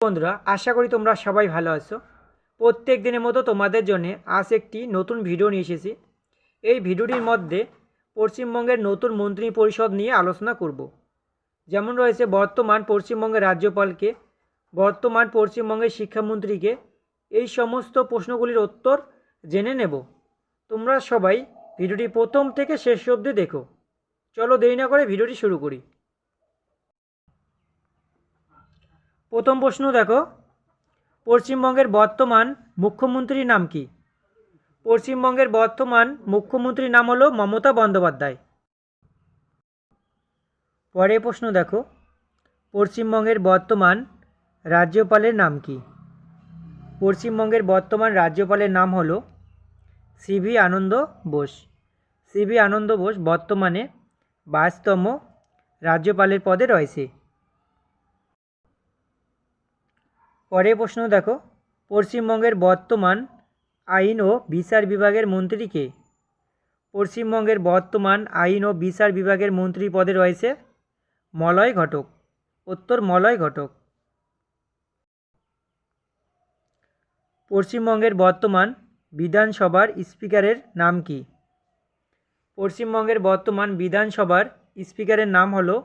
বন্ধুরা, আশা করি তোমরা সবাই ভালো আছো। প্রত্যেক দিনের মতো তোমাদের জন্য আজ একটি নতুন ভিডিও নিয়ে এসেছি। এই ভিডিওটির মধ্যে পশ্চিমবঙ্গের নতুন মন্ত্রী পরিষদ নিয়ে আলোচনা করব। যেমন রয়েছে বর্তমান পশ্চিমবঙ্গের রাজ্যপালকে, বর্তমান পশ্চিমবঙ্গের শিক্ষামন্ত্রীকে, এই সমস্ত প্রশ্নগুলির উত্তর জেনে নেব। তোমরা সবাই ভিডিওটি প্রথম থেকে শেষ অবধি দেখো। চলো দেরি না করে ভিডিওটি শুরু করি। প্রথম প্রশ্ন দেখো। পশ্চিমবঙ্গের বর্তমান মুখ্যমন্ত্রীর নাম কি? পশ্চিমবঙ্গের বর্তমান মুখ্যমন্ত্রীর নাম হলো মমতা বন্দ্যোপাধ্যায়। পরের প্রশ্ন দেখো। পশ্চিমবঙ্গের বর্তমান রাজ্যপালের নাম কি? পশ্চিমবঙ্গের বর্তমান রাজ্যপালের নাম হলো সিভি আনন্দ বোস। সিভি আনন্দ বোস বর্তমানে বাইশতম রাজ্যপালের পদে রয়েছে। পরের প্রশ্ন দেখো। পশ্চিমবঙ্গের বর্তমান আইন ও বিচার বিভাগের মন্ত্রী কে? পশ্চিমবঙ্গের বর্তমান আইন ও বিচার বিভাগের মন্ত্রী পদে রয়েছে মলয় ঘটক। উত্তর মলয় ঘটক। পশ্চিমবঙ্গের বর্তমান বিধানসভার স্পিকারের নাম কি? পশ্চিমবঙ্গের বর্তমান বিধানসভার স্পিকারের নাম হলো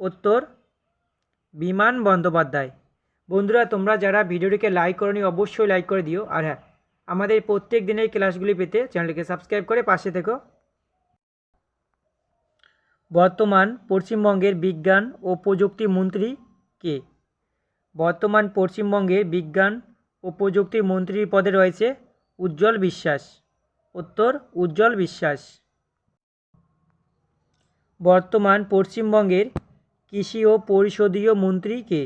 উত্তর বিমান বন্দ্যোপাধ্যায়। বন্ধুরা, তোমরা যারা ভিডিওটিকে লাইক করনি, অবশ্যই লাইক করে দিও। আর হ্যাঁ আমাদের প্রত্যেক দিনের ক্লাসগুলি পেতে চ্যানেলটিকে সাবস্ক্রাইব করে পাশে থেকো। বর্তমান পশ্চিমবঙ্গের বিজ্ঞান ও প্রযুক্তি মন্ত্রী কে? বর্তমান পশ্চিমবঙ্গের বিজ্ঞান ও প্রযুক্তি মন্ত্রীর পদে রয়েছে উজ্জ্বল বিশ্বাস। উত্তর, উজ্জ্বল বিশ্বাস। বর্তমান পশ্চিমবঙ্গের কৃষি ও পরিষদীয় মন্ত্রী কে?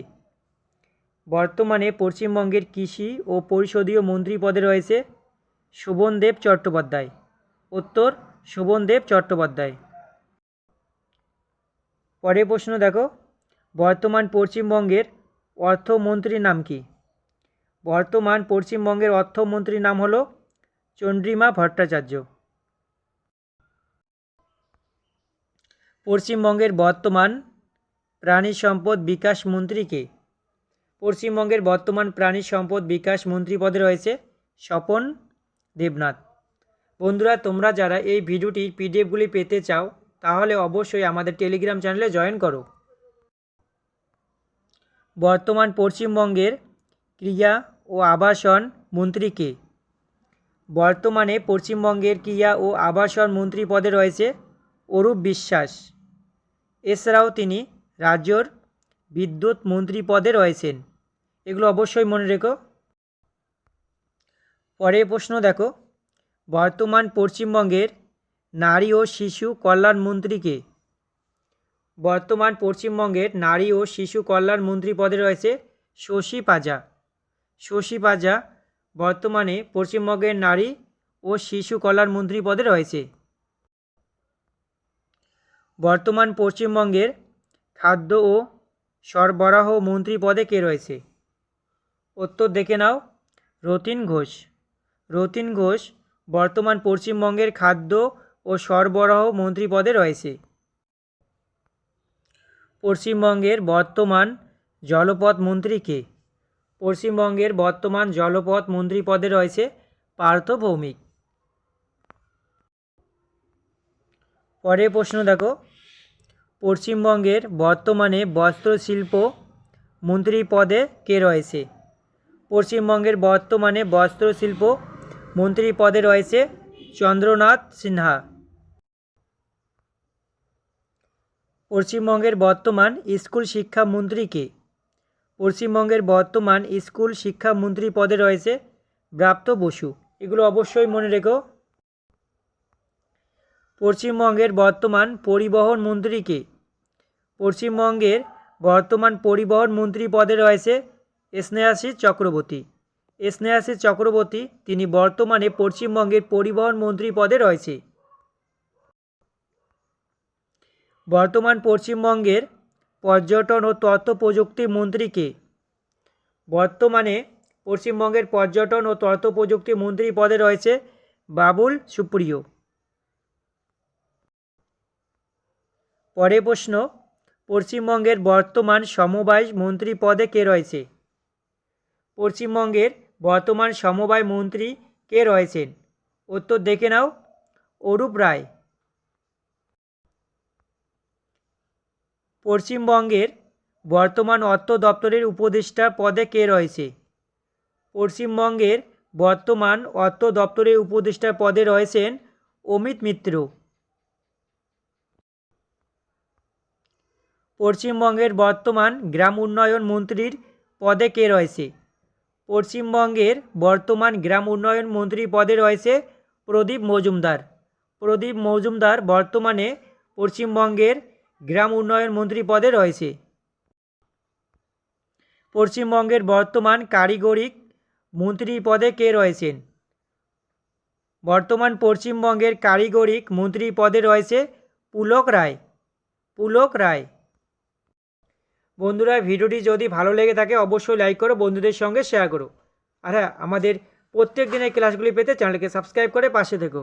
বর্তমানে পশ্চিমবঙ্গের কৃষি ও পরিষদীয় মন্ত্রী পদে রয়েছে শোভনদেব চট্টোপাধ্যায়। উত্তর, শোভনদেব চট্টোপাধ্যায়। পরের প্রশ্ন দেখো, বর্তমান পশ্চিমবঙ্গের অর্থমন্ত্রীর নাম কি? বর্তমান পশ্চিমবঙ্গের অর্থমন্ত্রীর নাম হলো চন্দ্রিমা ভট্টাচার্য। পশ্চিমবঙ্গের বর্তমান প্রাণী সম্পদ বিকাশ মন্ত্রী কে? পশ্চিমবঙ্গের বর্তমান প্রাণী সম্পদ বিকাশ মন্ত্রী পদে রয়েছে স্বপন দেবনাথ। বন্ধুরা, তোমরা যারা এই ভিডিওটির পিডিএফগুলি পেতে চাও, তাহলে অবশ্যই আমাদের টেলিগ্রাম চ্যানেলে জয়েন করো। বর্তমান পশ্চিমবঙ্গের ক্রিয়া ও আবাসন মন্ত্রী কে? বর্তমানে পশ্চিমবঙ্গের ক্রিয়া ও আবাসন মন্ত্রী পদে রয়েছে অরূপ বিশ্বাস। এছাড়াও তিনি রাজ্যর বিদ্যুৎ মন্ত্রী পদে রয়েছেন। এগুলো অবশ্যই মনে রেখো। পরের প্রশ্ন দেখো। বর্তমান পশ্চিমবঙ্গের নারী ও শিশু কল্যাণ মন্ত্রীকে বর্তমান পশ্চিমবঙ্গের নারী ও শিশু কল্যাণ মন্ত্রী পদে রয়েছে শশী পাজা। শশী পাজা বর্তমানে পশ্চিমবঙ্গের নারী ও শিশু কল্যাণ মন্ত্রী পদে রয়েছে। বর্তমান পশ্চিমবঙ্গের খাদ্য ও সরবরাহ মন্ত্রী পদে কে রয়েছে? উত্তর দেখে নাও। রতিন ঘোষ। রতিন ঘোষ বর্তমান পশ্চিমবঙ্গের খাদ্য ও সরবরাহ মন্ত্রী পদে রয়েছে। পশ্চিমবঙ্গের বর্তমান জলপথ মন্ত্রী কে? পশ্চিমবঙ্গের বর্তমান জলপথ মন্ত্রী পদে রয়েছে পার্থ ভৌমিক। পরের প্রশ্ন দেখো। পশ্চিমবঙ্গের বর্তমানে বস্ত্রশিল্প মন্ত্রী পদে কে রয়েছে? পশ্চিমবঙ্গের বর্তমানে বস্ত্রশিল্প মন্ত্রী পদে রয়েছে চন্দ্রনাথ সিনহা। পশ্চিমবঙ্গের বর্তমান স্কুল শিক্ষা মন্ত্রী কে পশ্চিমবঙ্গের বর্তমান স্কুল শিক্ষা মন্ত্রী পদে রয়েছে ব্রাপ্ত বসু। এগুলো অবশ্যই মনে রেখো। পশ্চিমবঙ্গের বর্তমান পরিবহন মন্ত্রী কে পশ্চিমবঙ্গের বর্তমান পরিবহন মন্ত্রী পদে রয়েছে স্নেহাশিস চক্রবর্তী। স্নেহাশিস চক্রবর্তী তিনি বর্তমানে পশ্চিমবঙ্গের পরিবহন মন্ত্রী পদে রয়েছে। বর্তমান পশ্চিমবঙ্গের পর্যটন ও তথ্য প্রযুক্তি মন্ত্রীকে বর্তমানে পশ্চিমবঙ্গের পর্যটন ও তথ্য প্রযুক্তি মন্ত্রী পদে রয়েছে বাবুল সুপ্রিয়। পরে প্রশ্ন, পশ্চিমবঙ্গের বর্তমান সমবায় মন্ত্রী পদে কে রয়েছে? পশ্চিমবঙ্গের বর্তমান সমবায় মন্ত্রী কে রয়েছেন? উত্তর দেখে নাও, অরূপ রায়। পশ্চিমবঙ্গের বর্তমান অর্থ দপ্তরের উপদেষ্টা পদে কে রয়েছে? পশ্চিমবঙ্গের বর্তমান অর্থ দপ্তরের উপদেষ্টা পদে রয়েছেন অমিত মিত্র। পশ্চিমবঙ্গের বর্তমান গ্রাম উন্নয়ন মন্ত্রীর পদে কে রয়েছে? পশ্চিমবঙ্গের বর্তমান গ্রাম উন্নয়ন মন্ত্রী পদে রয়েছে প্রদীপ মজুমদার। প্রদীপ মজুমদার বর্তমানে পশ্চিমবঙ্গের গ্রাম উন্নয়ন মন্ত্রী পদে রয়েছে। পশ্চিমবঙ্গের বর্তমান কারিগরিক মন্ত্রী পদে কে রয়েছেন? বর্তমান পশ্চিমবঙ্গের কারিগরিক মন্ত্রী পদে রয়েছে পুলক রায়। পুলক রায় বন্ধুরা, ভিডিওটি যদি ভালো লেগে থাকে, অবশ্যই লাইক করো, বন্ধুদের সঙ্গে শেয়ার করো। আর হ্যাঁ আমাদের প্রত্যেক দিনের ক্লাসগুলি পেতে চ্যানেলকে সাবস্ক্রাইব করে পাশে থেকো।